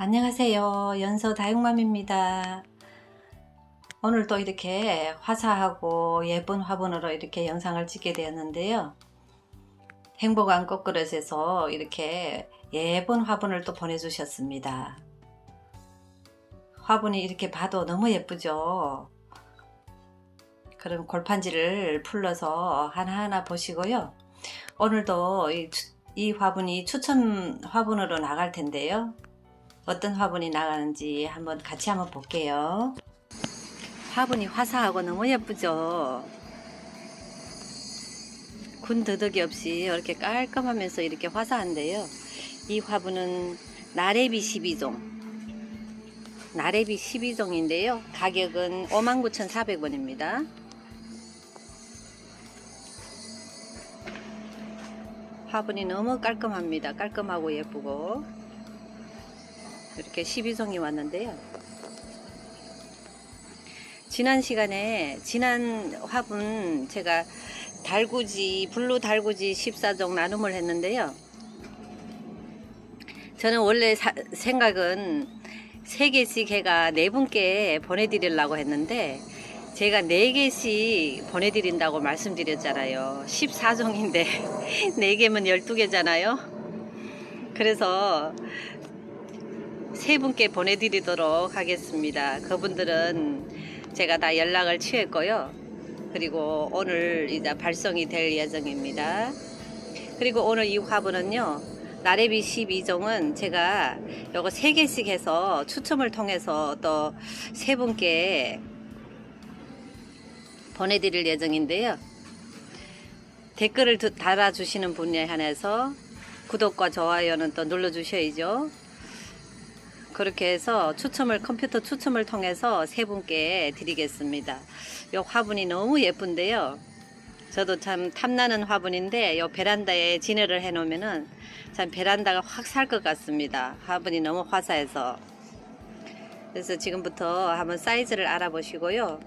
안녕하세요. 연서 다육맘입니다. 오늘 또 이렇게 화사하고 예쁜 화분으로 이렇게 영상을 찍게 되었는데요. 행복 안꽃그릇에서 이렇게 예쁜 화분을 또 보내주셨습니다. 화분이 이렇게 봐도 너무 예쁘죠? 그럼 골판지를 풀러서 하나하나 보시고요. 오늘도 이, 추- 이 화분이 추천 화분으로 나갈 텐데요. 어떤 화분이 나가는지 한번 같이 한번 볼게요. 화분이 화사하고 너무 예쁘죠? 군 더덕이 없이 이렇게 깔끔하면서 이렇게 화사한데요. 이 화분은 나래비 12종. 나래비 12종인데요. 가격은 59,400원입니다. 화분이 너무 깔끔합니다. 깔끔하고 예쁘고. 이렇게 12종이 왔는데요. 지난 시간에 지난 화분 제가 달구지 블루 달구지 14종 나눔을 했는데요. 저는 원래 사- 생각은 세 개씩 해가 네 분께 보내드리려고 했는데 제가 네 개씩 보내드린다고 말씀드렸잖아요. 14종인데 네 개면 12개잖아요. 그래서 세 분께 보내드리도록 하겠습니다. 그분들은 제가 다 연락을 취했고요. 그리고 오늘 이제 발송이 될 예정입니다. 그리고 오늘 이 화분은요. 나래비 12종은 제가 요거 세 개씩 해서 추첨을 통해서 또 세 분께 보내드릴 예정인데요. 댓글을 두- 달아주시는 분에 한해서 구독과 좋아요는 또 눌러주셔야죠. 그렇게 해서 추첨을 컴퓨터 추첨을 통해서 세 분께 드리겠습니다. 이 화분이 너무 예쁜데요. 저도 참 탐나는 화분인데 요 베란다에 진열을 해 놓으면은 참 베란다가 확 살 것 같습니다. 화분이 너무 화사해서. 그래서 지금부터 한번 사이즈를 알아보시고요.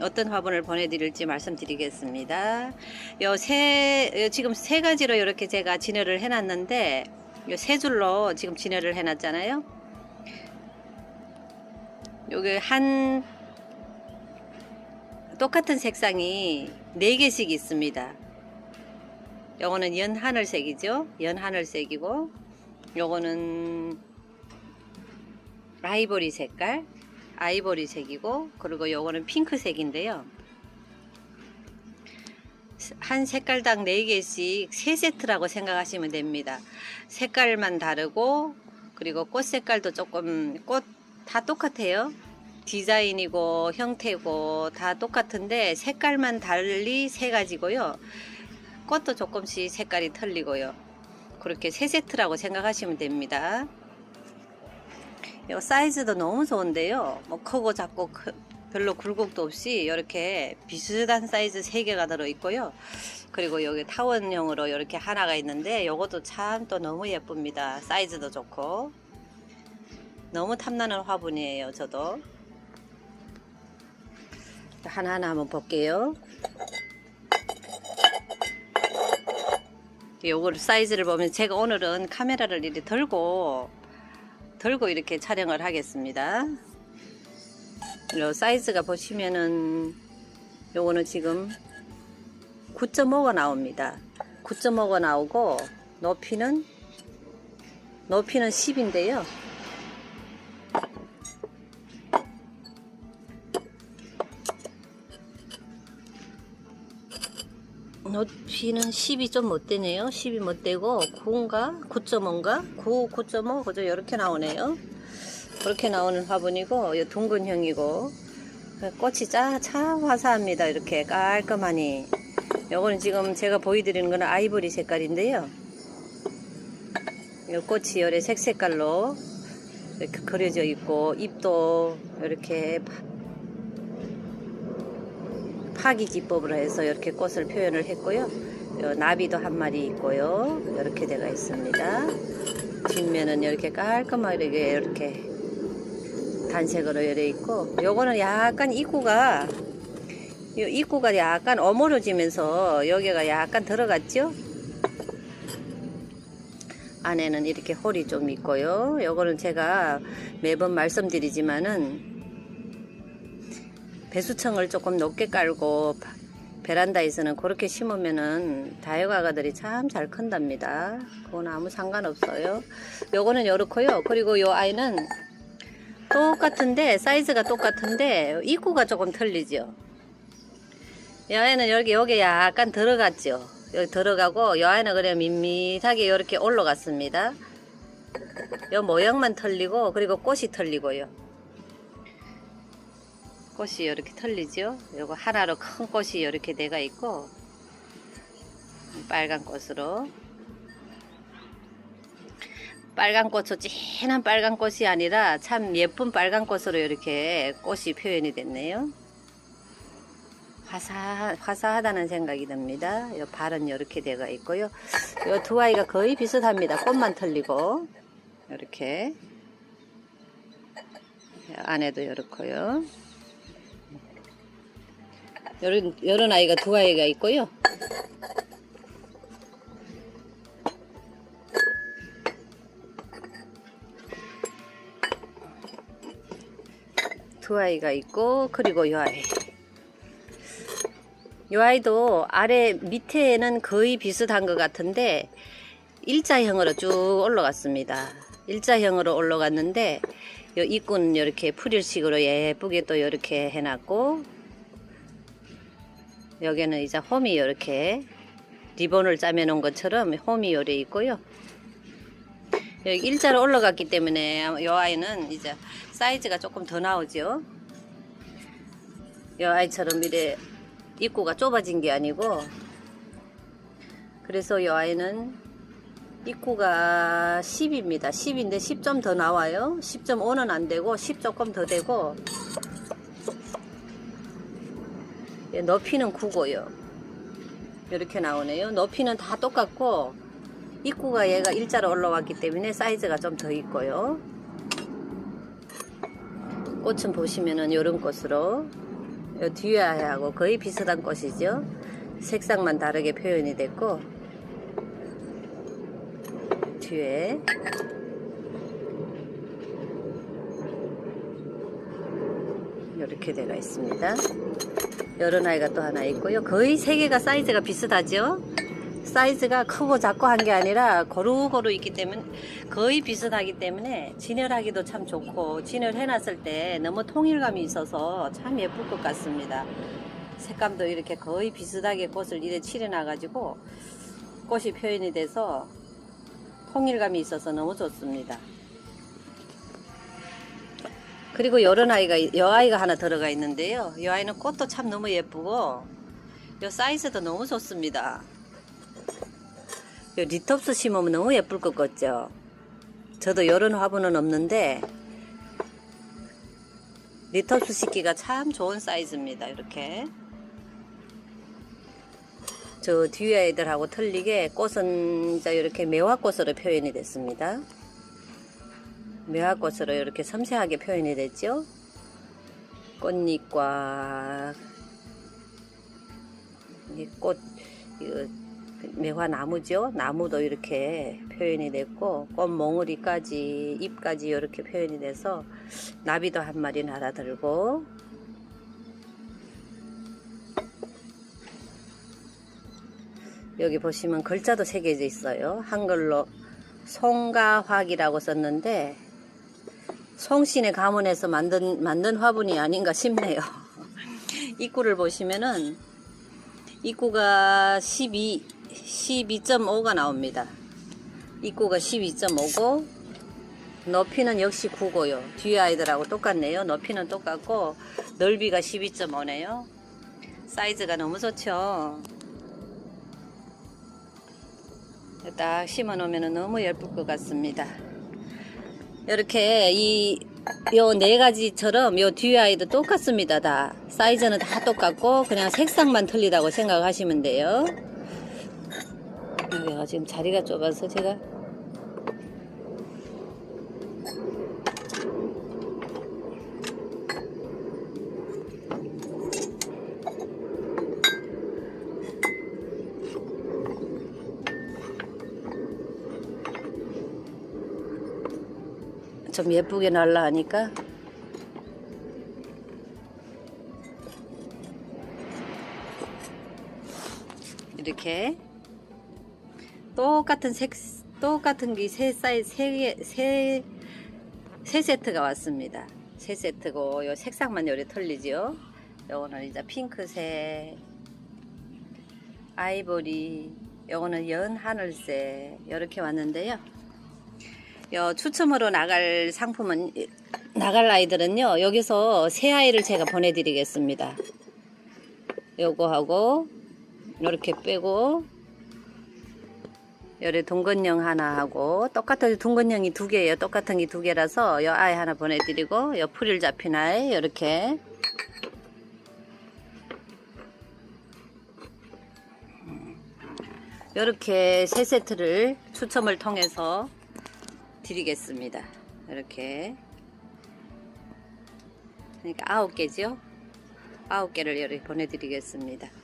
어떤 화분을 보내드릴지 말씀드리겠습니다. 요 세, 요 지금 세 가지로 이렇게 제가 진열을 해놨는데, 요 세 줄로 지금 진열을 해놨잖아요. 요게 한, 똑같은 색상이 네 개씩 있습니다. 요거는 연하늘색이죠. 연하늘색이고, 요거는 아이보리 색깔, 아이보리 색이고 그리고 요거는 핑크색인데요. 한 색깔당 4개씩 3세트라고 생각하시면 됩니다. 색깔만 다르고 그리고 꽃 색깔도 조금 꽃 다 똑같아요. 디자인이고 형태고 다 똑같은데 색깔만 달리 세 가지고요. 꽃도 조금씩 색깔이 틀리고요. 그렇게 세 세트라고 생각하시면 됩니다. 이 사이즈도 너무 좋은데요. 뭐 크고 작고 크- 별로 굴곡도 없이 이렇게 비슷한 사이즈 3개가 들어 있고요. 그리고 여기 타원형으로 이렇게 하나가 있는데 이것도 참 또 너무 예쁩니다. 사이즈도 좋고. 너무 탐나는 화분이에요, 저도. 하나하나 한번 볼게요. 요걸 사이즈를 보면 제가 오늘은 카메라를 이렇게 들고 들고 이렇게 촬영을 하겠습니다. 요 사이즈가 보시면은 요거는 지금 9.5가 나옵니다. 9.5가 나오고 높이는 높이는 10인데요. 높이는 10이 좀 못 되네요. 10이 못 되고 9인가 9.5인가 9 9.5 그저 이렇게 나오네요. 그렇게 나오는 화분이고 이 둥근형이고 꽃이 짜, 참 화사합니다. 이렇게 깔끔하니. 요거는 지금 제가 보여드리는 거는 아이보리 색깔인데요. 이 꽃이 요래 색색깔로 이렇게 그려져 있고 잎도 이렇게 파기 기법으로 해서 이렇게 꽃을 표현을 했고요. 요 나비도 한 마리 있고요. 이렇게 되어 있습니다. 뒷면은 이렇게 깔끔하게 이렇게 단색으로 이렇게 있고 요거는 약간 입구가 요 입구가 약간 어머러지면서 여기가 약간 들어갔죠? 안에는 이렇게 홀이 좀 있고요. 요거는 제가 매번 말씀드리지만은 배수청을 조금 높게 깔고 바- 베란다에서는 그렇게 심으면은 다육아가들이 참 잘 큰답니다. 그건 아무 상관없어요. 요거는 요렇고요. 그리고 요 아이는 똑같은데 사이즈가 똑같은데 입구가 조금 틀리죠. 이 아이는 여기 여기 약간 들어갔죠. 여기 들어가고 이 아이는 그냥 밋밋하게 이렇게 올라갔습니다. 요 모양만 틀리고 그리고 꽃이 틀리고요. 꽃이 이렇게 틀리죠. 요거 하나로 큰 꽃이 이렇게 내가 있고 빨간 꽃으로 빨간 꽃은 진한 빨간 꽃이 아니라 참 예쁜 빨간 꽃으로 이렇게 꽃이 표현이 됐네요. 화사, 화사하다는 생각이 듭니다. 요 발은 이렇게 되어 있고요. 요 두 아이가 거의 비슷합니다. 꽃만 틀리고 이렇게 안에도 이렇고요. 요런, 요런 아이가 두 아이가 있고요. 두 아이가 있고 그리고 요 아이. 요 아이도 아래 밑에는 거의 비슷한 것 같은데 일자형으로 쭉 올라갔습니다. 일자형으로 올라갔는데 요 입구는 이렇게 프릴식으로 예쁘게 또 이렇게 해놨고 여기는 이제 홈이 이렇게 리본을 짜매 놓은 것처럼 홈이 요래 있고요 여기 일자로 올라갔기 때문에 이 아이는 이제 사이즈가 조금 더 나오죠. 이 아이처럼 이래 입구가 좁아진 게 아니고 그래서 이 아이는 입구가 10입니다. 10인데 10점 더 나와요. 10.5는 안 되고 10 조금 더 되고 예, 높이는 9고요. 이렇게 나오네요. 높이는 다 똑같고 입구가 얘가 일자로 올라왔기 때문에 사이즈가 좀 더 있고요. 꽃은 보시면은 요런 꽃으로 요 뒤에 하고 거의 비슷한 꽃이죠. 색상만 다르게 표현이 됐고 뒤에 이렇게 되어 있습니다. 여러 아이가 또 하나 있고요. 거의 세 개가 사이즈가 비슷하죠. 사이즈가 크고 작고 한 게 아니라 고루고루 있기 때문에 거의 비슷하기 때문에 진열하기도 참 좋고 진열해 놨을 때 너무 통일감이 있어서 참 예쁠 것 같습니다. 색감도 이렇게 거의 비슷하게 꽃을 이래 칠해 놔 가지고 꽃이 표현이 돼서 통일감이 있어서 너무 좋습니다. 그리고 요런 아이가 여 아이가 하나 들어가 있는데요. 이 아이는 꽃도 참 너무 예쁘고 요 사이즈도 너무 좋습니다. 요 리톱스 심으면 너무 예쁠 것 같죠? 저도 요런 화분은 없는데 리톱스 심기가 참 좋은 사이즈입니다. 이렇게 저 뒤에 애들하고 틀리게 꽃은 이제 이렇게 매화꽃으로 표현이 됐습니다. 매화꽃으로 이렇게 섬세하게 표현이 됐죠. 꽃잎과 이 꽃, 이거 매화 나무죠. 나무도 이렇게 표현이 됐고 꽃 몽우리까지 잎까지 이렇게 표현이 돼서 나비도 한 마리 날아들고 여기 보시면 글자도 새겨져 있어요. 한글로 송가화기라고 썼는데 송신의 가문에서 만든 만든 화분이 아닌가 싶네요. 입구를 보시면은 입구가 12 12.5가 나옵니다. 입구가 12.5고 높이는 역시 9고요. 뒤에 아이들하고 똑같네요. 높이는 똑같고 넓이가 12.5네요. 사이즈가 너무 좋죠. 딱 심어 놓으면 너무 예쁠 것 같습니다. 이렇게 이 요 네 가지처럼 요 뒤에 아이도 똑같습니다. 다 사이즈는 다 똑같고 그냥 색상만 틀리다고 생각하시면 돼요. 여기가 지금 자리가 좁아서 제가 좀 예쁘게 날라 하니까 이렇게 똑같은 색 똑같은 게 세 사이즈 세세 세 세트가 왔습니다. 세 세트고 요 색상만 요리 틀리죠. 요거는 이제 핑크색, 아이보리, 요거는 연 하늘색 이렇게 왔는데요. 요 추첨으로 나갈 상품은 나갈 아이들은요 여기서 새 아이를 제가 보내드리겠습니다. 요거 하고 이렇게 빼고 요래 동건형 하나 하고 똑같은 동건형이 두 개예요. 똑같은 게 두 개라서 요 아이 하나 보내드리고 요 풀일 잡힌 아이 이렇게 이렇게 세 세트를 추첨을 통해서 드리겠습니다. 이렇게 그러니까 아홉 개죠. 아홉 개를 이렇게 보내드리겠습니다.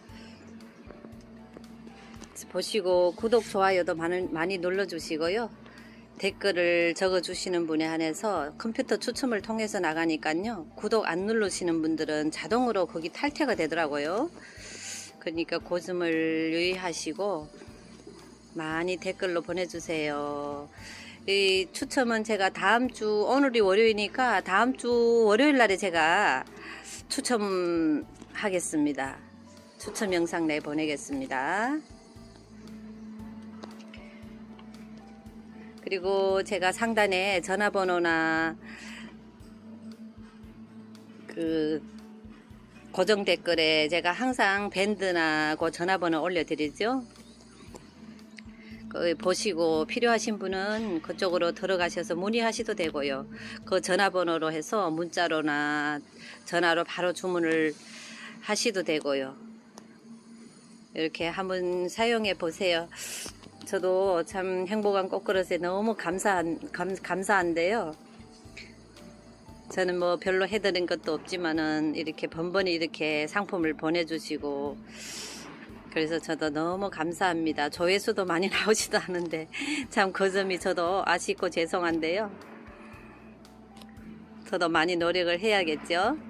보시고 구독 좋아요도 많이, 많이 눌러주시고요. 댓글을 적어주시는 분에 한해서 컴퓨터 추첨을 통해서 나가니까요. 구독 안 누르시는 분들은 자동으로 거기 탈퇴가 되더라고요. 그러니까 그 점을 유의하시고 많이 댓글로 보내주세요. 이 추첨은 제가 다음 주 오늘이 월요일이니까 다음 주 월요일 날에 제가 추첨하겠습니다. 추첨 영상 내 보내겠습니다. 그리고 제가 상단에 전화번호나 그 고정 댓글에 제가 항상 밴드나 그 전화번호 올려드리죠. 그 보시고 필요하신 분은 그쪽으로 들어가셔서 문의하셔도 되고요. 그 전화번호로 해서 문자로나 전화로 바로 주문을 하셔도 되고요. 이렇게 한번 사용해 보세요. 저도 참 행복한 꽃그릇에 너무 감사한 감, 감사한데요. 저는 뭐 별로 해드린 것도 없지만은 이렇게 번번이 이렇게 상품을 보내주시고 그래서 저도 너무 감사합니다. 조회수도 많이 나오지도 않은데 참 그 점이 저도 아쉽고 죄송한데요. 저도 많이 노력을 해야겠죠.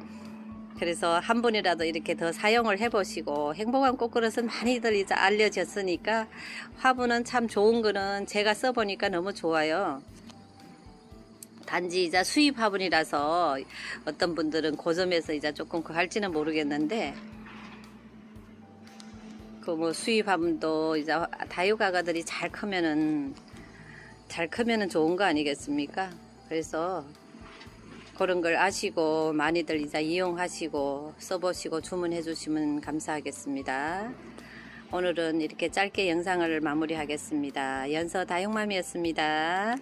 그래서 한 분이라도 이렇게 더 사용을 해보시고 행복한 꽃그릇은 많이들 이제 알려졌으니까 화분은 참 좋은 거는 제가 써보니까 너무 좋아요. 단지 이제 수입 화분이라서 어떤 분들은 고점에서 이제 조금 그 할지는 모르겠는데 그 뭐 수입 화분도 이제 다육아가들이 잘 크면은 잘 크면은 좋은 거 아니겠습니까? 그래서 그런 걸 아시고 많이들 이제 이용하시고 써보시고 주문해 주시면 감사하겠습니다. 오늘은 이렇게 짧게 영상을 마무리하겠습니다. 연서 다육맘이었습니다.